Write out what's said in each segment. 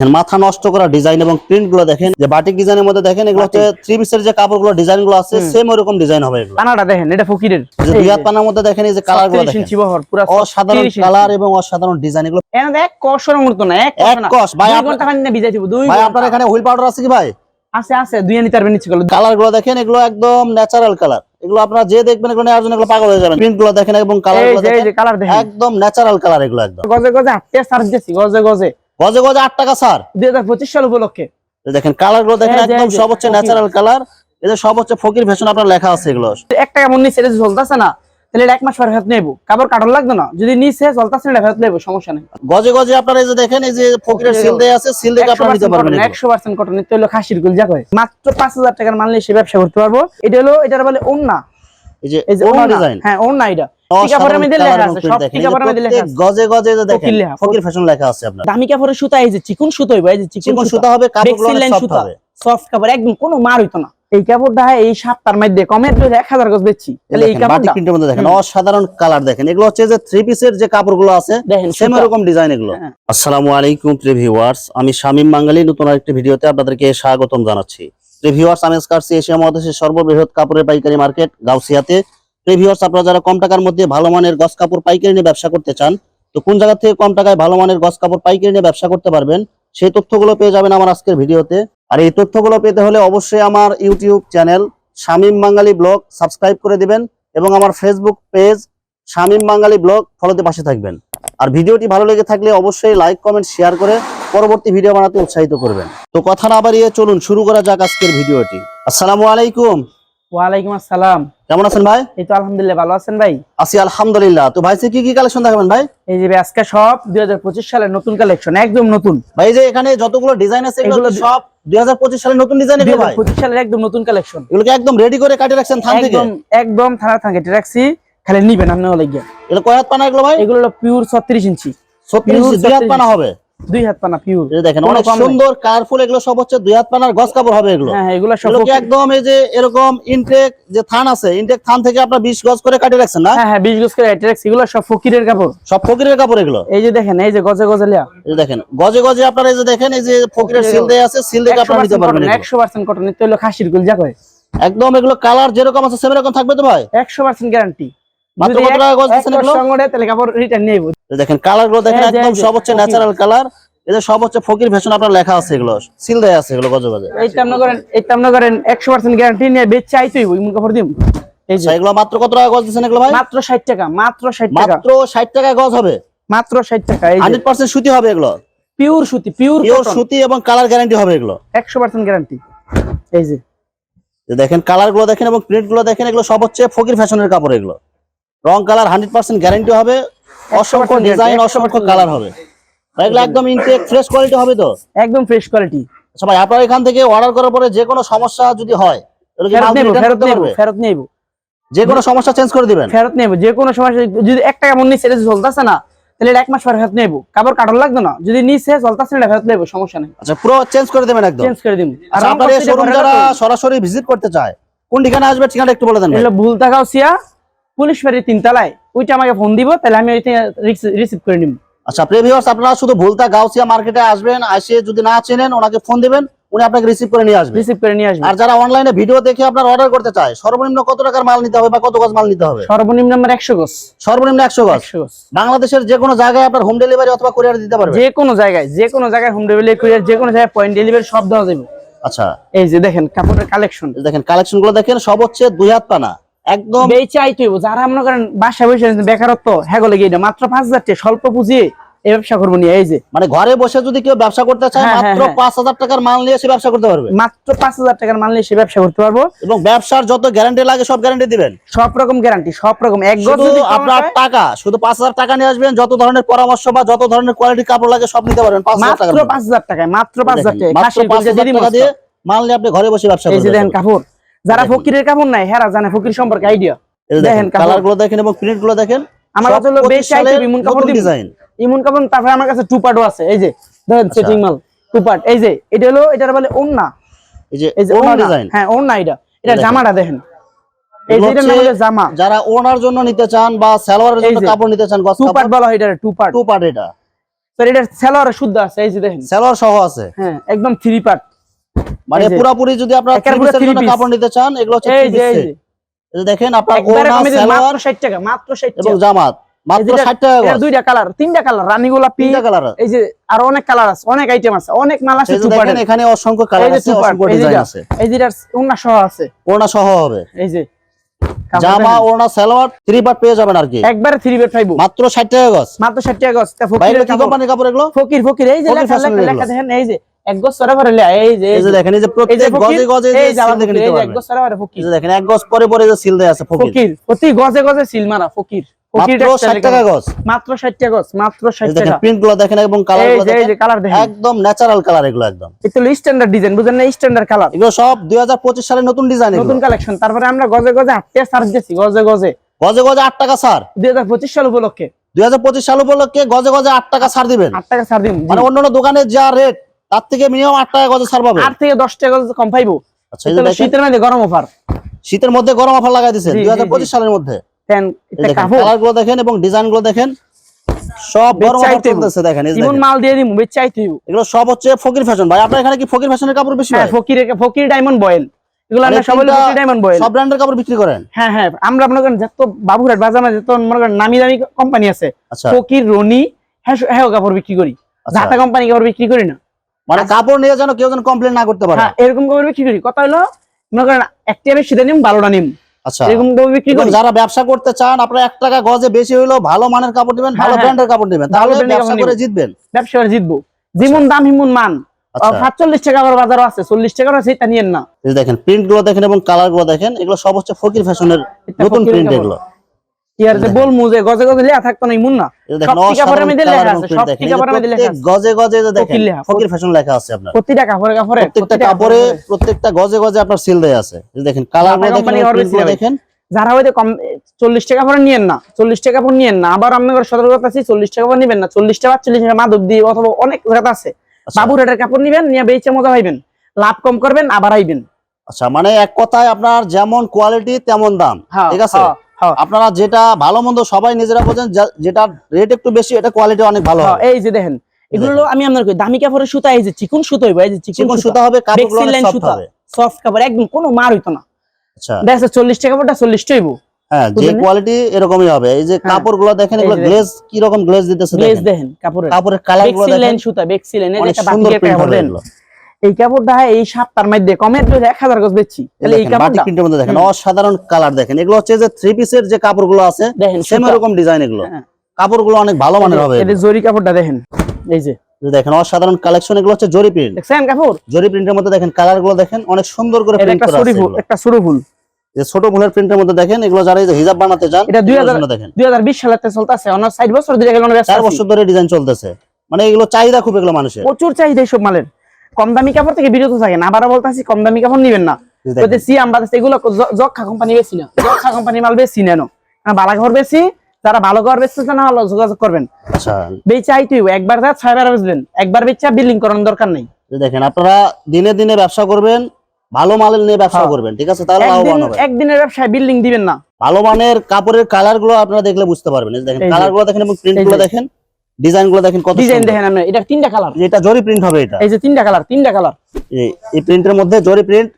মাথা নষ্ট করা ডিজাইন এবং প্রিন্টগুলো দেখেন যে বাটিক ডিজাইনের মধ্যে দেখেন এগুলো হচ্ছে থ্রি পিসের যে কাপড়গুলো ডিজাইনগুলো আছে সেম ওরকম ডিজাইন হবে এগুলো। পানাটা দেখেন এটা ফকিরের। যে দুই হাত পানার মধ্যে দেখেন এই যে কালারগুলো দেখেন। অসাধারণ কালার এবং অসাধারণ ডিজাইন এগুলো। এখানে এক কষর মূর্ত না এক কষ, ভাই, আপনার- ঘণ্টা খানি না ভিজাই দিব দুই ভাই। আপনার এখানে হুইল পাউডার আছে কি ভাই? আছে আছে দুই নিতে পারবেন নিচে গেল। কালারগুলো দেখেন এগুলো একদম ন্যাচারাল কালার এগুলো আপনারা যে দেখবেন এগুলো নেওয়ার জন্য এগুলো পাগল হয়ে যাবেন। প্রিন্টগুলো দেখেন এবং কালারগুলো দেখেন যে কালার দেখেন। একদম ন্যাচারাল কালার এগুলো একদম। গজে গজে আটটে সার দিয়েছি গজে গজে। গজে গজে আট টাকা স্যার। দুই হাজার পঁচিশ সাল উপলক্ষে। দেখেন কালারগুলো দেখেন একদম এই সব হচ্ছে ন্যাচারাল কালার এদের সব হচ্ছে ফকির ফ্যাশন আপনার লেখা আছে এগুলো। এক টাকা মন নিচে চলতেছে না তাহলে এক মাস পরে ফেরত নেব। কাপড় কাটন লাগতো না যদি নিচে চলতেছে না ফেরত নেব সমস্যা নেই। গজে গজে আপনারা এই যে দেখেন এই যে ফকিরের ফকিরের সিল দেয়া আছে সিল দেখে আপনারা নিতে পারবেন এগুলো। একশো পার্সেন্ট কটন হলো খাসির গুল যা মাত্র টাকার মানলে সে ব্যবসা করতে পারব। এটা হলো এটার বলে ওন্না এই যে ওন্না ডিজাইন হ্যাঁ ওন্না এটা। টি কাপড়ের মধ্যে লেখা আছে সব টি কাপড়ের মধ্যে লেখা আছে। গজে গজে দেখেন ফকির ফ্যাশন লেখা আছে আপনার। দামি কাপড়ের সুতা এই যে চিকুন সুতো হইবো এই যে চিকন সুতা। সুতা হবে কাপড়গুলো বেক্সিল অনেক লাইন সফট হবে। সফট কাপড় একদম কোনো মার হইতো না। এই কাপড়টা এই সপ্তাহের মধ্যে কমে এক হাজার গজ বেচছি দেখেন বাটিক কাপড়টা প্রিন্টের মধ্যে দেখেন হুম। অসাধারণ কালার দেখেন। এগুলো হচ্ছে যে থ্রি পিসের যে কাপড়গুলো আছে সেম এরকম ডিজাইন এগুলো। হ্যাঁ। আসসালামু আলাইকুম আমি শামীম বাঙালি নতুন আরেকটি ভিডিওতে আপনাদেরকে স্বাগতম জানাচ্ছি। আমি এশিয়া মহাদেশের সর্ববৃহৎ কাপড়ের পাইকারি মার্কেট গাউসিয়াতে। প্রিয় ভিউয়ার্স আপনারা যারা কম টাকার মধ্যে ভালো মানের গস কাপড়, পাইকারি নিয়ে ব্যবসা করতে চান, তো কোন জায়গা থেকে কম টাকায় ভালো মানের গস কাপড়, পাইকারি নিয়ে ব্যবসা করতে পারবেন, সেই তথ্যগুলো পেয়ে যাবেন আমার আজকের ভিডিওতে। আর এই তথ্যগুলো পেতে হলে অবশ্যই আমার YouTube channel Shamim Bangali blog subscribe করে দিবেন এবং আমার Facebook page Shamim Bangali blog ফলোতে পাশে থাকবেন। আর ভিডিওটি ভালো লেগে থাকলে অবশ্যই লাইক কমেন্ট শেয়ার করে পরবর্তী ভিডিও বানাতে উৎসাহিত করবেন। তো কথা না বাড়িয়ে চলুন, শুরু করা যাক আজকের ভিডিওটি। আসসালামু আলাইকুম। ওয়ালাইকুম আসসালাম। কেমন আছেন ভাই? এই তো আলহামদুলিল্লাহ ভালো আছেন ভাই? আছি আলহামদুলিল্লাহ। তো ভাই কি কি কালেকশন দেখাবেন ভাই? এই যে আজকে সব দুই হাজার পঁচিশ সালের নতুন কালেকশন একদম নতুন। ভাই যে এখানে যতগুলো ডিজাইন আছে এগুলো সব দুই হাজার পঁচিশ সালের নতুন ডিজাইন এগুলো ভাই? পঁচিশ সালের একদম নতুন কালেকশন। এগুলোকে একদম রেডি করে কাটে রাখছেন থান থেকে? একদম একদম থানা থানা রাখছি খালি নিবেন আপনি লাগিয়ে এগুলো কয় হাত পানা এগুলো ভাই? এগুলো হলো পিওর ছত্রিশ ইঞ্চি। সত্যি Pure দুই হাত পানা হবে? দুই হাত পানা পিওর দেখেন অনেক সুন্দর কালারফুল এগুলো সব হচ্ছে দুই হাত পানার গস কাপড় হবে এগুলো। হ্যাঁ এগুলো সব একদম এই যে এরকম ইনটেক যে থান আছে ইনটেক থান থেকে আপনার বিশ গজ করে কাটে রাখছেন না? হ্যাঁ হ্যাঁ বিশ গজ করে অ্যাট্রাক্স এগুলো সব ফকিরের কাপড়। সব ফকিরের কাপড় এগুলো? এই যে দেখেন এই যে গজে গজে লিয়া। এই দেখেন গজে গজে আপনারা এই যে দেখেন এই যে ফকিরের সিল দেয়া আছে সিল দেখে আপনারা নিতে পারবেন এগুলো। একশো পার্সেন্ট কটন নিতে হলো খাসির গুল যা করে একদম এগুলো কালার যেরকম আছে সেরকম থাকবে তো ভাই? একশো পার্সেন্ট গ্যারান্টি মাত্র কত টাকা গজ দিচ্ছেন এগুলো? সঙ্গে তাহলে কাপড় রিটার্ন নিয়ে দেখেন কালারগুলো দেখেন একদম সব হচ্ছে ন্যাচারাল কালার এদের সব হচ্ছে ফকির ফ্যাশন আপনার লেখা আছে এগুলো। সিল দেয়া আছে এগুলো গজে গজে। এইটা করেন এইটা করেন একশো পার্সেন্ট গ্যারান্টি নিয়ে বেচে আইতেই ইমন কাপড় দিম। এই যে। এগুলো মাত্র কত টাকা গজ দিচ্ছেন এগুলো ভাই? মাত্র ষাট টাকা মাত্র ষাট টাকা। মাত্র ষাট টাকা গজ হবে? মাত্র ষাট টাকা এই হান্ড্রেড পার্সেন্ট সুতি হবে এগুলো? পিওর সুতি পিওর পিওর সুতি এবং কালার গ্যারান্টি হবে এগুলো? একশো পার্সেন্ট গ্যারান্টি এই যে। যে দেখেন কালারগুলো দেখেন এবং প্রিন্টগুলো দেখেন এগুলো সব হচ্ছে ফকির ফ্যাশনের কাপড় এগুলো। রং কালার হান্ড্রেড পার্সেন্ট গ্যারান্টি হবে অসংখ্য ডিজাইন অসংখ্য কালার হবে। এগুলো একদম ইনটেক ফ্রেশ কোয়ালিটি হবে তো? একদম ফ্রেশ কোয়ালিটি ভাই আপনার এখান থেকে অর্ডার করার পরে যে কোনো সমস্যা যদি হয় ফেরত নেব? ফেরত নেব যে কোনো সমস্যা চেঞ্জ করে দিবেন। ফেরত নেব যে কোনো সময় যদি এক টাকা মন নিচে এটা চলতেছে না তাহলে এক মাস পরে ফেরত নেব। কাপড় কাটন লাগতো না যদি নিচে চলতেছে না ফেরত নেব সমস্যা নেই। আচ্ছা পুরো চেঞ্জ করে দেবেন একদম। চেঞ্জ করে দিন আর আচ্ছা আপনার শোরুম যারা সরাসরি ভিজিট করতে চায় কোন ঠিকানা আসবে ঠিকানা একটু বলে দেন। ভুল থাকাও সিয়া পুলিশ বাড়ি তিনতলায় ওইটা আমাকে ফোন দিব তাহলে আমি ওই রিসিভ করে নিব। আচ্ছা প্রিভিউয়ার্স আপনারা শুধু ভুলতা গাউসিয়া মার্কেটে আসবেন আসে যদি না চেনেন ওনাকে ফোন দিবেন উনি আপনাকে রিসিভ করে নিয়ে আসবে। রিসিভ করে নিয়ে আসবে। আর যারা অনলাইনে ভিডিও দেখে আপনার অর্ডার করতে চায় সর্বনিম্ন কত টাকার মাল নিতে হবে বা কত গজ মাল নিতে হবে? সর্বনিম্ন আমার একশো গোস সর্বনিম্ন একশো গজ? একশো গোস বাংলাদেশের যে কোনো জায়গায় আপনার হোম ডেলিভারি অথবা কুরিয়ার দিতে পারবে? যে কোনো জায়গায় যে কোনো জায়গায় হোম ডেলিভারি কুরিয়ার যে কোনো জায়গায় পয়েন্ট ডেলিভারি সব দেওয়া যাবে। আচ্ছা। এই যে দেখেন কাপড়ের কালেকশন দেখেন কালেকশনগুলো দেখেন সব হচ্ছে দুই হাত পানা। একদম। বেচে আইতে হইব যারা মনে করেন বাসায় বসে বেকারত্ব হ্যাঁ গলে গিয়ে মাত্র পাঁচ হাজার টাকা স্বল্প পুঁজি এই ব্যবসা করব নিয়ে এই যে। মানে ঘরে বসে যদি কেউ ব্যবসা করতে চায় হ্যাঁ, হ্যাঁ, মাত্র হ্যাঁ। পাঁচ হাজার টাকার মাল নিয়ে সে ব্যবসা করতে পারবে। মাত্র পাঁচ হাজার টাকার মাল নিয়ে সে ব্যবসা করতে পারব। এবং ব্যবসার যত গ্যারান্টি লাগে সব গ্যারান্টি দিবেন। সব রকম গ্যারান্টি সব রকম। এক আপনার টাকা শুধু পাঁচ হাজার টাকা নিয়ে আসবেন যত ধরনের পরামর্শ বা যত ধরনের কোয়ালিটি কাপড় লাগে সব নিতে পারবেন পাঁচ হাজার টাকা মাত্র পাঁচ হাজার টাকায় মাত্র পাঁচ হাজার টাকা দিয়ে মাল নিয়ে আপনি ঘরে বসে ব্যবসা করতে কাপড়। যারা ফকিরের কাপড় নাই হেরা জানে ফকির সম্পর্কে আইডিয়া দেখেন কালারগুলো দেখেন এবং প্রিন্টগুলো দেখেন আমার কাছে হলো বেশ চাইতে ইমুন কাপড় ডিজাইন ইমুন কাপড় তারপরে আমার কাছে টু পার্টও আছে এই যে দেখেন আচ্ছা। সেটিং মাল টু পার্ট এই যে এটা হলো এটার বলে ওন্না এই যে এই যে ওন্না ডিজাইন হ্যাঁ ওন্না এটা। এটা জামাটা দেখেন। এই যে নাম হলো জামা। যারা ওনার জন্য নিতে চান বা সালোয়ারের জন্য কাপড় নিতে চান টু পার্ট বলা হয় এটা টু পার্ট টু পার্ট এটা সেলোয়ার শুদ্ধ আছে এই যে দেখেন। সেলোয়ার সহ আছে। হ্যাঁ একদম থ্রি পার্ট মানে। পুরাপুরি যদি আপনারা কাপড় নিতে চান এগুলো হচ্ছে দেখেন আপনার সালোয়ার মাত্র 60 টাকা মাত্র 60 এবং জামাত মাত্র 60 টাকা এটা দুইটা কালার তিনটা কালার রানী গোলাপি তিনটা কালার। এই যে আরও অনেক কালার আছে অনেক আইটেম আছে অনেক মাল আছে দেখেন এখানে অসংখ্য কালার আছে অসংখ্য ডিজাইন আছে। এই সহ আছে। ওড়না সহ হবে। এই যে জামা। ওড়না সালোয়ার থ্রি পার্ট পেয়ে যাবেন আর কি। একবারে থ্রি বেড পাইবো। মাত্র 60 টাকা গজ। মাত্র 60 টাকা গজ। কাপড়। কোম্পানির কাপড় এগুলো? ফকির ফকির এই যে লেখা লেখা। দেখেন এই যে। এক গজ সরে ভরে এই যে এই যে দেখেন এই যে প্রত্যেক গজে গজে এই যে যে সিল আমার দেখে ফকির, নিতে এই যে এক গজ সরে ভরে ফকির যে দেখেন এক গজ পরে পরে যে সিল দেয়া আছে ফকির। ফকির প্রতি গজে গজে সিল মারা ফকির। ফকির মাত্র 60 টাকা গজ। মাত্র 60 টাকা গজ মাত্র এই 60 দেখেন টাকা। প্রিন্টগুলো দেখেন এবং কালারগুলো যে এই যে কালার দেখেন। একদম ন্যাচারাল কালার এগুলো একদম। এটা স্ট্যান্ডার্ড ডিজাইন বুঝেন না স্ট্যান্ডার্ড কালার এগুলো সব 2025 সালের নতুন ডিজাইন এগুলো। নতুন কালেকশন তারপরে আমরা গজে গজে আটটা দিয়েছি গজে গজে। গজে গজে 8 টাকা ছাড় দুই হাজার পঁচিশ সাল উপলক্ষে। 2025 সাল উপলক্ষে গজে গজে 8 টাকা ছাড় দিবেন। আট টাকা ছাড় দিন মানে অন্যান্য দোকানে যা রেট তার থেকে মিনিমাম 8 টাকা গজে ছাড় পাবে। আট থেকে দশ টাকা গজ কম পাইবো। আচ্ছা শীতের মধ্যে গরম অফার। শীতের মধ্যে গরম অফার লাগাই দিয়েছে জি, জি, 2025 সালের মধ্যে। কালারগুলো দেখেন এবং ডিজাইনগুলো দেখেন সব গরম অফার চলতেছে দেখেন ইমন মাল দিয়ে দিমু বেচাইতে এগুলো সব হচ্ছে ফকির ফ্যাশন ভাই আপনার এখানে কি ফকির ফ্যাশনের কাপড় বেশি হ্যাঁ হয়? ফকির ফকির ডায়মন্ড বয়েল এগুলো মানে আমরা সবাই ফকির ডায়মন্ড বয়েল সব ব্র্যান্ডের কাপড় বিক্রি করেন? হ্যাঁ হ্যাঁ আমরা মনে করেন যত বাবুরহাট বাজার মধ্যে যত মনে করেন নামি দামি কোম্পানি আছে। আচ্ছা। ফকির রনি হ্যাঁ হ্যাঁ কাপড় বিক্রি করি। আচ্ছা। কোম্পানি কাপড় বিক্রি করি না। মানে কাপড় নিয়ে যেন কেউ যেন কমপ্লেন না করতে পারে। হ্যাঁ এরকম কাপড় বিক্রি করি। কথা হলো মনে করেন একটা আমি সেটা নিম বারোটা নিম। আচ্ছা। এরকম কাপড় বিক্রি করি। যারা ব্যবসা করতে চান আপনারা এক টাকা গজে বেশি হইলেও ভালো মানের কাপড় দিবেন ভালো হ্যাঁ, ব্র্যান্ডের কাপড় দিবেন তাহলে ব্যবসা করে জিতবেন। ব্যবসা করে জিতবো। যেমন দাম হিমন মান। আচ্ছা। সাতচল্লিশ টাকা আবার বাজারও আছে চল্লিশ টাকার আছে এটা নিয়েন না। দেখেন প্রিন্টগুলো দেখেন এবং কালারগুলো দেখেন এগুলো সব হচ্ছে ফকির ফ্যাশনের নতুন প্রিন্ট কাপড়। এগুলো ইয়ার যে বলমু যে গজে গজে লেখা থাকতো না ইমন না এই যে দেখেন সব টিকা মধ্যে লেখা আছে, সব দেখেন। টিকা এই যে পরে মধ্যে লেখা আছে। গজে গজে যে দেখেন ফকির ফ্যাশন লেখা আছে আপনার। প্রতিটা কাপড়ে কাপড়ে প্রত্যেকটা কাপড়ে প্রত্যেকটা গজে গজে আপনার সিল দেয়া আছে। দেখেন কালারগুলো দেখেন company এবং order print গুলো ছিল ভাই। দেখেন। যারা হয়তো কম চল্লিশ টাকা পরে নিয়েন না চল্লিশ টাকা পরে নিয়েন না আবার আমি সতর্কতা আছি চল্লিশ টাকা পরে নিবেন না চল্লিশ টাকা চল্লিশ টাকা মাদক দিয়ে অথবা অনেক জায়গা আছে। আচ্ছা। বাবুর হাটের কাপড় নিবেন নিয়ে বেচে মজা পাইবেন। লাভ কম করবেন আবার আইবেন। আচ্ছা মানে এক কথায় আপনার যেমন কোয়ালিটি তেমন দাম। হ্যাঁ, ঠিক আছে? হ্যাঁ। আপনারা যেটা ভালো মন্দ সবাই নিজেরা বোঝেন যেটা রেট একটু বেশি এটা কোয়ালিটি অনেক ভালো হ্যাঁ, এই যে দেখেন এগুলো আমি আপনার কই দামি কাপড়ের সুতা এই যে চিকুন সুতো হইব এই যে চিকুন সুতা হবে কাপড়গুলো সফট হবে। সফট কাপড় একদম কোনো মার হইতো না। আচ্ছা। দেখা চল্লিশ টাকা কাপড়টা চল্লিশ টাকা হইব। হ্যাঁ যে কোয়ালিটি এরকমই হবে। এই যে হ্যাঁ। কাপড়গুলো দেখেন এগুলো গ্লেজ কি রকম গ্লেজ দিতেছে গ্লেজ দেখেন? দেখেন কাপড়ের। কাপড়ের কালারগুলো দেখেন। সুতা বেক্সিল লাইন অনেক একটা সুন্দর কাপড় দেন এগুলো। এই কাপড়টা এই সপ্তাহের মধ্যে যদি এক হাজার গজ বেচছি তাহলে এই কাপড়টা প্রিন্টের মধ্যে দেখেন অসাধারণ কালার দেখেন। এগুলো হচ্ছে যে থ্রি পিসের যে কাপড়গুলো আছে সেম এরকম ডিজাইন এগুলো। হ্যাঁ। কাপড়গুলো অনেক ভালো মানের হবে এদের জরি কাপড়টা দেখেন এই যে। দেখেন অসাধারণ কালেকশন এগুলো হচ্ছে জরি প্রিন্ট দেখছেন কাপড়? জরি প্রিন্টের মধ্যে দেখেন কালারগুলো দেখেন অনেক সুন্দর করে প্রিন্ট করা আছে একটা সরু ফুল। যে ছোট ফুলের প্রিন্টের মধ্যে দেখেন এগুলো যারা এই যে হিজাব বানাতে চান এটা দুই এগুলোর হাজার- জন্য দেখেন। দুই হাজার বিশ সালেতে চলতেছে অন্য ষাট বছর ধরে গেল চার বছর ধরে ডিজাইন চলতেছে। মানে এগুলো চাহিদা খুব এগুলো মানুষের। প্রচুর চাহিদা এইসব মালের। কম দামি কাপড় থেকে বিরত থাকেন আবার বলতেছি কম দামি কাপড় নিবেন না। বলতেছি আমরা এগুলো কোম্পানি বেশি না। কোম্পানি মাল বেশি নেন। ঘর বেশি যারা ভালো ঘর বেচতেছে না হলো যোগাযোগ করবেন। আচ্ছা। বেচা আইতে হইব। একবার যা ছয়বার বেচবেন। একবার বেচা বিল্ডিং করানোর দরকার নেই। দেখেন আপনারা দিনে দিনে ব্যবসা করবেন ভালো মালের নিয়ে ব্যবসা হ্যাঁ। করবেন ঠিক আছে? তাহলে লাভবান একদিনের ব্যবসায় বিল্ডিং দিবেন না। ভালো মানের কাপড়ের কালারগুলো আপনারা দেখলে বুঝতে পারবেন। দেখেন কালারগুলো দেখেন এবং প্রিন্টগুলো দেখেন। ডিজাইনগুলো দেখেন কত ডিজাইন দেখেন আপনি এটা তিনটা কালার এটা জরি প্রিন্ট হবে এটা। এই যে তিনটা কালার তিনটা কালার এই- প্রিন্টের মধ্যে জরি প্রিন্ট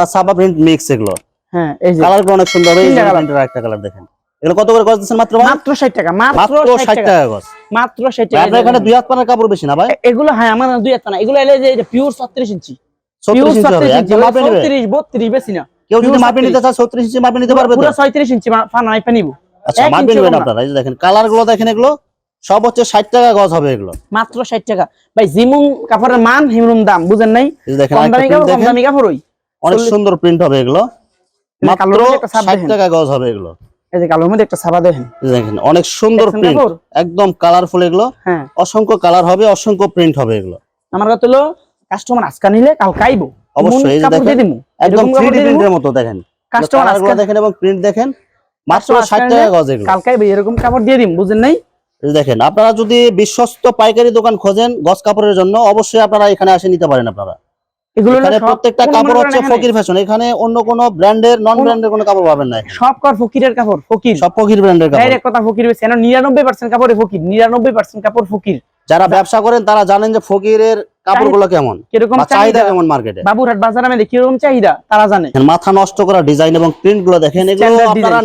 আর সাবা প্রিন্ট মিক্স এগুলো। হ্যাঁ এই যে কালারগুলো অনেক সুন্দর হবে এই একটা কালার দেখেন। এগুলো কত করে গজ দিচ্ছেন মাত্র মাত্র ষাট টাকা মাত্র মাত্র ষাট ষাট টাকা। টাকা গজ। মাত্র ষাট ভাই, টাকা আপনার এখানে দুই হাত পানার কাপড় বেশি না ভাই? এগুলো হ্যাঁ আমার দুই একটা না এগুলো এলে যে পিওর ছত্রিশ ইঞ্চি। ছত্রিশ পিওর ইঞ্চি হবে ছত্রিশ ইঞ্চি একদম মাপে নেবে। ছত্রিশ বত্রিশ বেশি না। কেউ যদি মাপে নিতে চায় ছত্রিশ ইঞ্চি মাপে নিতে পারবে পুরো ছয়ত্রিশ ইঞ্চি ফানা মাইপা নিব। আচ্ছা মাপে নেবেন আপনারা এই যে দেখেন কালারগুলো দেখেন এগুলো। সব হচ্ছে ষাট টাকা গজ হবে এগুলো। মাত্র ষাট টাকা। ভাই জিমুন কাপড়ের মান হিমরুম দাম বুঝেন নাই? কম দামি কাপড় কম দামি কাপড় অনেক সুন্দর প্রিন্ট হবে এগুলো। মাত্র ষাট টাকা গজ হবে এগুলো। এই যে কালোর মধ্যে একটা ছাপা দেখেন। দেখেন অনেক সুন্দর প্রিন্ট? একদম কালারফুল এগুলো। হ্যাঁ। অসংখ্য কালার হবে অসংখ্য প্রিন্ট হবে এগুলো। আমার কথা হলো কাস্টমার আজকা নিলে কাল কাইবো অবশ্যই, এই যে দেখেন, একদম প্রিন্টের মতো দেখেন। কাস্টমার আজকা দেখেন এবং প্রিন্ট দেখেন মাত্র কাস্টমার ষাট আজকা টাকা নিলে গজ এগুলো। কাল কাইবে এরকম কাপড় দিয়ে দিম বুঝেন নাই? দেখেন আপনারা যদি বিশ্বস্ত পাইকারি দোকান খোঁজেন গজ কাপড়ের জন্য অবশ্যই আপনারা এখানে আসে নিতে পারেন আপনারা। এখানে প্রত্যেকটা কাপড় হচ্ছে এখানে ফকির ফ্যাশন এখানে অন্য কোনো ব্র্যান্ডের নন ব্র্যান্ডের কোনো কাপড় পাবেন না সব কর ফকিরের কাপড়? ফকির। সব ফকির ব্র্যান্ডের কাপড়। ডাইরেক্ট কথা ফকির বেশি কাপড়ে ফকির নিরানব্বই পার্সেন্ট কাপড় ফকির। যারা ব্যবসা করেন তারা জানেন যে ফকিরের কাপড়গুলো কেমন কীরকম চাহিদা কেমন মার্কেটে বাবুরহাট বাজার আমি কীরকম চাহিদা? তারা জানে। মাথা নষ্ট করা ডিজাইন এবং প্রিন্টগুলো দেখেন এগুলো আপনারা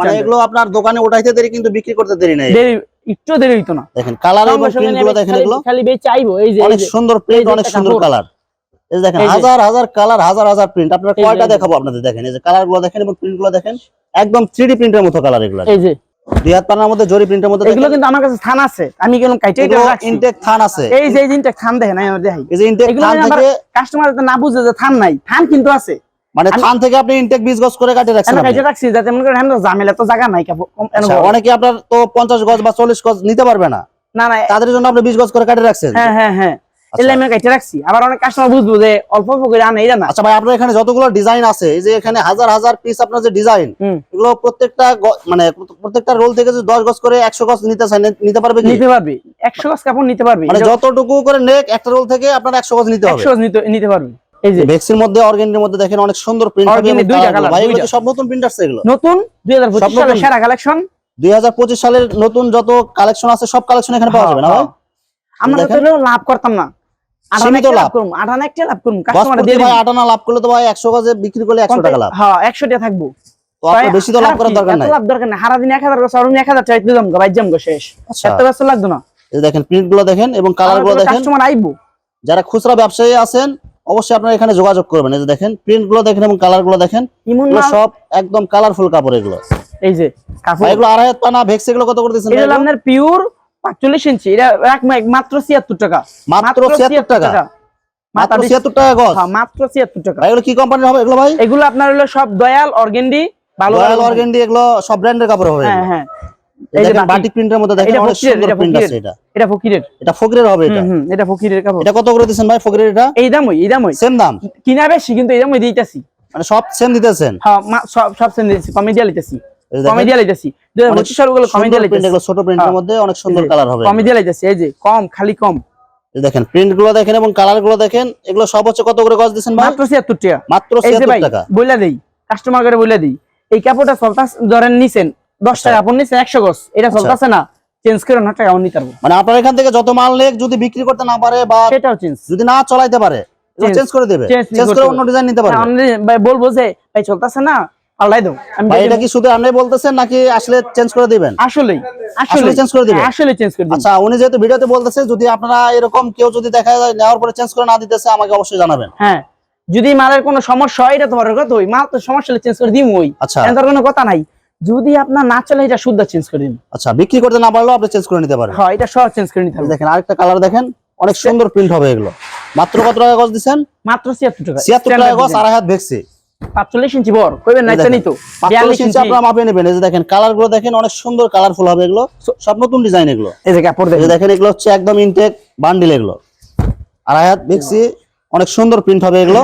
মানে এগুলো আপনার দোকানে উঠাইতে দেরি কিন্তু বিক্রি করতে দেরি নেই। একটু দেরি হইতো না। দেখেন কালার এবং দেখেন এগুলো খালি বে চাইব এই যে অনেক সুন্দর প্রিন্ট অনেক সুন্দর কালার এই দেখেন হাজার হাজার কালার হাজার হাজার প্রিন্ট আপনারা কয়টা দেখাবো আপনাদের দেখেন? এই যে দেখেন এবং দেখেন একদম থ্রি প্রিন্টের মতো কালার এগুলো এই যে দুই হাত পানার মধ্যে জরি প্রিন্টের মধ্যে এগুলো কিন্তু আমার কাছে থান আছে। আমি কেন কাইটে এগুলো রাখছি? ইনটেক থান আছে। এই যে থান দেখেন আমি দেখাই। এই যে ইনটেক থান থেকে কাস্টমার না বুঝে যে থান নাই। থান কিন্তু আছে। মানে থান থেকে আপনি ইনটেক 20 গজ করে কাটে রাখছেন আপনি। রাখছি যাতে মনে করেন তো জায়গা নাই আচ্ছা। অনেকে আপনার তো 50 গজ বা 40 গজ নিতে পারবে না। না না তাদের জন্য আপনি 20 গজ করে কাটে রাখছেন? হ্যাঁ হ্যাঁ হ্যাঁ। আচ্ছা। এলে আমি কাইটে রাখছি। আবার অনেক কাস্টমার বুঝব যে অল্প অল্প করে আনে না। আচ্ছা ভাই আপনার এখানে যতগুলো ডিজাইন আছে এই যে এখানে হাজার হাজার পিস আপনার যে ডিজাইন এগুলো প্রত্যেকটা মানে প্রত্যেকটা রোল থেকে যদি 10 গজ করে 100 গজ নিতে চান নিতে পারবে কি? নিতে পারবে। একশো গাছ কাপড় নিতে পারবে। মানে যতটুকু করে নেক একটা রোল থেকে আপনার 100 গজ নিতে হবে। একশো গাছ নিতে নিতে পারবি। এই যে ভেক্সির মধ্যে অর্গানটির মধ্যে দেখেন অনেক সুন্দর প্রিন্ট হবে দুইটা colour গুলো। ভাই এগুলো সব নতুন প্রিন্ট আসছে এগুলো? নতুন দুই হাজার পঁচিশ সব সালের সেরা কালেকশন 2025 সালের নতুন যত কালেকশন আছে সব কালেকশন এখানে পাওয়া যাবে না ভাই? আমরা দেখেন। তো লাভ করতাম না। সীমিত লাভ লাভ। করুম আটানা একটা লাভ করুম। কাস্টমার দিয়ে ভাই আটানা লাভ করলে তো ভাই 100 গজে বিক্রি করলে 100 টাকা লাভ। হ্যাঁ টাকা থাকব। তো বেশি তো লাভ করার দরকার নাই। লাভ দরকার নাই। হারা দিন গো শেষ। আচ্ছা। এত ব্যস্ত লাগতো না। এই দেখেন প্রিন্টগুলো দেখেন এবং কালারগুলো দেখেন। কাস্টমার আইবো। যারা খুচরা ব্যবসায়ী আছেন অবশ্যই আপনারা এখানে যোগাযোগ করবেন। এই যে দেখেন প্রিন্টগুলো দেখেন এবং কালারগুলো দেখেন সব একদম কালারফুল কাপড় এগুলো। এই যে এগুলো আড়াই হাত পানা ভেক্স এগুলো কত করে দিচ্ছেন এগুলো? আপনার পিওর পাঁচচল্লিশ ইঞ্চি এটা মাত্র ছিয়াত্তর টাকা। মাত্র 76 টাকা? মাত্র মাথা 76 টাকা গজ? হ্যাঁ, মাত্র ছিয়াত্তর টাকা। এগুলো কি কোম্পানির হবে এগুলো ভাই? এগুলো আপনার হলো সব দয়াল অর্গেন্ডি ভালো অর্গেন্ডি এগুলো সব ব্র্যান্ডের কাপড় হবে হ্যাঁ হ্যাঁ। এই এই যে বাটিক। বাটিক প্রিন্টের মধ্যে দেখেন অনেক সুন্দর প্রিন্ট আছে এটা। এটা ফকিরের। এটা ফকিরের হবে এটা। হুম, হুম, এটা ফকিরের কাপড়। এটা কত করে দিচ্ছেন ভাই ফকিরের এটা? এই দামই এই দামই। সেম দাম। কিনা বেশি কিন্তু এই দামই দিতেছি। মানে সব সেম দিতেছেন? হ্যাঁ সব সব সেন দিতেছি কমে দিয়ে লিতেছি কমে দিয়ে লিতেছি। দুই হাজার অনেক পঁচিশ সালগুলো কমে দিয়ে লিতেছি এগুলো ছোট প্রিন্টের হ্যাঁ। মধ্যে অনেক সুন্দর কালার হবে। কমে দিয়ে লিতেছি এই যে কম খালি কম। দেখেন প্রিন্টগুলো দেখেন এবং কালারগুলো দেখেন এগুলো সব হচ্ছে কত করে গজ দিচ্ছেন মাত্র ছিয়াত্তর টাকা। মাত্র এই 76 টাকা। বইলা দেই কাস্টমার করে বইলা দিই। এই কাপড়টা চলতাস ধরেন নিছেন দশ আচ্ছা। টাকা কাপড় নিছেন একশো গজ। এটা চলতেছে না। চেঞ্জ করে না টাকা নিতে পারব মানে আপনার এখান থেকে যত মাল নেক যদি বিক্রি করতে না পারে বা সেটাও চেঞ্জ যদি না চলাইতে পারে চেঞ্জ করে দেবে। চেঞ্জ করে অন্য ডিজাইন নিতে পারবে। ভাই বলব যে ভাই চলতেছে না পাল্টাই দাও ভাই এটা কি শুধু আপনি বলতেছেন নাকি আসলে চেঞ্জ করে দিবেন? আসলেই আসলে আসলে চেঞ্জ করে দিবেন? আসলে চেঞ্জ করে দিন আচ্ছা উনি যেহেতু ভিডিওতে বলতেছে যদি আপনারা এরকম কেউ যদি দেখা যায় নেওয়ার পরে চেঞ্জ করে না দিতেছে আমাকে অবশ্যই জানাবেন। হ্যাঁ। যদি মালের কোনো সমস্যা হয় এটা তোমার কথা মাল তো সমস্যা হলে চেঞ্জ করে দিম ওই আচ্ছা এর কোনো কথা নাই। যদি আপনার না চলে এটা শুদ্ধ চেঞ্জ করে দিন। আচ্ছা বিক্রি করতে না পারলেও আপনি চেঞ্জ করে নিতে পারেন। হ্যাঁ এটা সব চেঞ্জ করে নিতে হবে। দেখেন আরেকটা কালার দেখেন অনেক সুন্দর প্রিন্ট হবে এগুলো। মাত্র কত টাকা গজ দিচ্ছেন? মাত্র ছিয়াত্তর টাকা। ছিয়াত্তর টাকা গজ আড়াই হাত ভেক্সি। পাঁচচল্লিশ ইঞ্চি বর কইবেন না জানি তো পাঁচচল্লিশ বিয়াল্লিশ ইঞ্চি ইঞ্চি। আপনারা মাপে নেবেন। এই যে দেখেন কালারগুলো দেখেন অনেক সুন্দর কালারফুল হবে এগুলো। সব নতুন ডিজাইন এগুলো। এই যে কাপড় দেখেন। দেখেন এগুলো হচ্ছে একদম ইনটেক বান্ডিল এগুলো। আড়াই হাত ভেক্সি অনেক সুন্দর প্রিন্ট হবে এগুলো।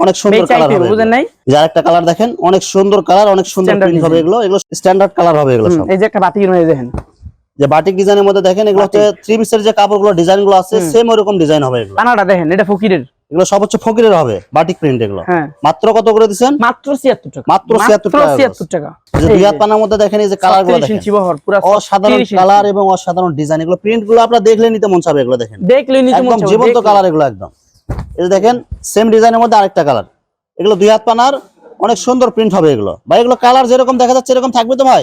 অনেক সুন্দর কালার হবে, বুঝেন নাই? এই যে আরেকটা কালার দেখেন অনেক সুন্দর কালার অনেক সুন্দর প্রিন্ট হবে এগুলো। এগুলো স্ট্যান্ডার্ড কালার হবে এগুলো সব। এই যে একটা বাতিক রয়ে দেখেন। যে বাটিক ডিজাইনের মধ্যে দেখেন এগুলো হচ্ছে থ্রি পিসের যে কাপড়গুলো ডিজাইনগুলো আছে সেম ওরকম ডিজাইন হবে এগুলো। পানাটা দেখেন এটা ফকিরের। এগুলো সব হচ্ছে ফকিরের হবে বাটিক প্রিন্ট এগুলো। হ্যাঁ। মাত্র কত করে দিচ্ছেন? মাত্র ছিয়াত্তর টাকা। মাত্র 76 টাকা ছিয়াত্তর টাকা। যে দুই হাত পানার মধ্যে দেখেন এই যে কালারগুলো দেখেন। অসাধারণ কালার এবং অসাধারণ ডিজাইন এগুলো প্রিন্টগুলো আপনারা দেখলে নিতে মন চাবে এগুলো দেখেন। দেখলে নিতে মন চাবে, জীবন্ত কালার এগুলো একদম। এই যে দেখেন সেম ডিজাইনের মধ্যে আরেকটা কালার এগুলো দুই হাত পানার অনেক সুন্দর প্রিন্ট হবে এগুলো। ভাই এগুলো কালার যেরকম দেখা যাচ্ছে এরকম থাকবে তো ভাই?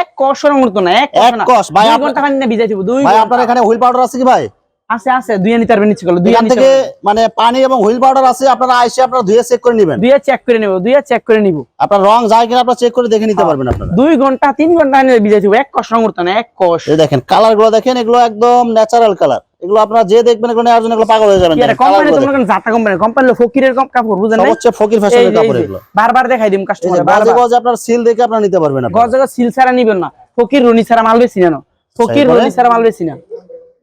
এক কষর না এক কষ, ভাই আপনার- ঘণ্টা খানি দিব দুই ভাই আপনার এখানে হুইল পাউডার আছে কি ভাই? আছে আছে দুই নিতে পারবেন নিচে গেল থেকে মানে পানি এবং হুইল পাউডার আছে আপনারা আইসে আপনারা ধুয়ে চেক করে নেবেন। দুইয়া চেক করে নিব দুইয়া চেক করে নিব। আপনার রং যায় কিনা আপনারা চেক করে দেখে নিতে হ্যাঁ। পারবেন আপনারা। দুই ঘণ্টা তিন ঘণ্টা নিয়ে ভিজাই দিব এক কষ মুহূর্ত না এক কষ এই দেখেন কালারগুলো দেখেন এগুলো একদম ন্যাচারাল কালার এগুলো আপনারা যে দেখবেন এগুলো নেওয়ার জন্য এগুলো পাগল হয়ে যাবেন আরে কোম্পানি দেখেন। কোন জাতা কোম্পানি কোম্পানি ফকিরের কাপড় বুঝেন নাই? হচ্ছে ফকির ফ্যাশনের কাপড় এগুলো। বারবার দেখাই দিম কাস্টমার বারবার। গজে আপনার সিল দেখে আপনারা নিতে পারবেন আপনারা। গজ সিল ছাড়া নিবেন না। ফকির রনি ছাড়া মাল বেশি না ফকির? রনি ছাড়া মাল বেশি না।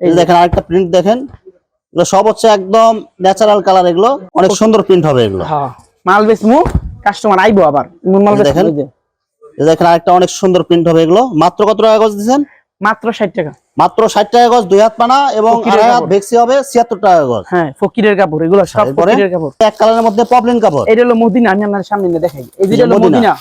এই দেখেন আরেকটা প্রিন্ট দেখেন। এগুলো সব হচ্ছে একদম ন্যাচারাল কালার এগুলো। অনেক সুন্দর প্রিন্ট হবে এগুলো। হ্যাঁ মাল বেশি মু কাস্টমার আইবো আবার। এমন মাল দেখেন। দেখেন আরেকটা অনেক সুন্দর প্রিন্ট হবে এগুলো। মাত্র কত টাকা গজ দিচ্ছেন? মাত্র ষাট টাকা। মাত্র ষাট টাকা গজ দুই হাত পানা এবং আড়াই হাত ভেক্সি হবে ছিয়াত্তর টাকা গজ। হ্যাঁ ফকিরের কাপড় এগুলো সব ফকিরের কাপড়। এক কালারের মধ্যে পপলিন কাপড়। এটা হলো মদিনা আমি আপনার সামনে নিয়ে দেখাই। এই যে হলো মদিনা।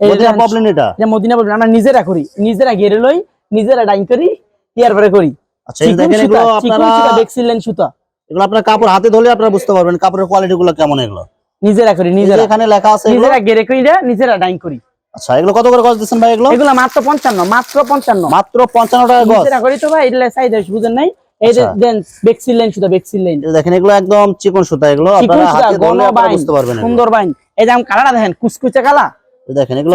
মদিনা। পপলিন এটা। মদিনা আমরা নিজেরা করি। নিজেরা গেড়ে লই নিজেরা ডাইং করি ইয়ার পরে করি। আচ্ছা এই দেখেন এগুলো আপনারা দেখছিলেন সুতা এগুলো আপনার কাপড় হাতে ধরলে আপনারা বুঝতে পারবেন কাপড়ের কোয়ালিটি গুলো কেমন এগুলো। নিজেরা করি নিজেরা। এখানে লেখা আছে নিজেরা গেরে করি নিজেরা ডাইং করি। আচ্ছা এগুলো কত করে গজ দিচ্ছেন ভাই এগুলো? এগুলো মাত্র পঞ্চান্ন মাত্র পঞ্চান্ন। মাত্র পঞ্চান্ন টাকা গজ। নিজেরা করি তো ভাই এগুলা সাইজ বুঝেন নাই? এই যে আচ্ছা। দেন বেক্সিলেন সুতা বেক্সিলেন এই যে দেখেন এগুলো একদম চিকন সুতা এগুলো আপনারা হাতে ধরলে আপনারা বুঝতে পারবেন। সুন্দর বাইন। এই যে আমি কালারটা দেখেন কুচকুচে কালা? দেখেন এগুলো।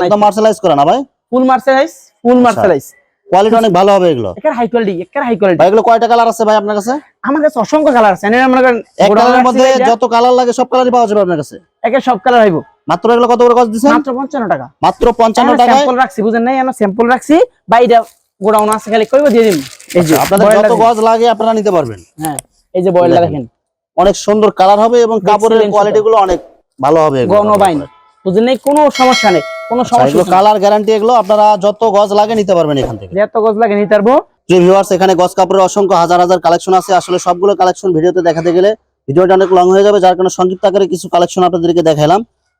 একদম মার্শালাইজ করা না ভাই? Full mercerise full mercerise quality অনেক ভালো হবে এগুলো। একের হাই কোয়ালিটি একের হাই কোয়ালিটি ভাই এগুলো কয়টা কালার আছে ভাই আপনার কাছে? আমার কাছে অসংখ্য কালার আছে। রাখছি মধ্যে যত কালার লাগে সব কালারই পাওয়া যাবে আপনার কাছে। একের সব কালার হইব। মাত্র এগুলো কত করে গজ দিচ্ছেন? মাত্র পঞ্চান্ন টাকা। মাত্র পঞ্চান্ন টাকায় স্যাম্পল রাখছি বুঝেন নাই? আমরা স্যাম্পল রাখছি বা এটা গোডাউন আছে খালি কইব দিয়ে দিন। এই যে আচ্ছা, আপনাদের যত গজ লাগে আপনারা নিতে পারবেন। হ্যাঁ এই যে দেখেন। অনেক সুন্দর কালার হবে এবং কাপড়ের কোয়ালিটি গুলো অনেক ভালো হবে। গণ বাইন। নাই? কোনো সমস্যা নেই কোনো আচ্ছা, সমস্যা কালার গ্যারান্টি এগুলো আপনারা যত গজ লাগে নিতে পারবেন এখান থেকে। যত গজ লাগে নিতে পারব। ভিউয়ার্স এখানে গজ কাপড়ের অসংখ্য হাজার হাজার কালেকশন আছে। আসলে সবগুলো কালেকশন ভিডিওতে দেখাতে গেলে ভিডিওটা অনেক লং হয়ে যাবে। যার কারণে সংক্ষিপ্ত আকারে কিছু কালেকশন আপনাদেরকে দেখালাম।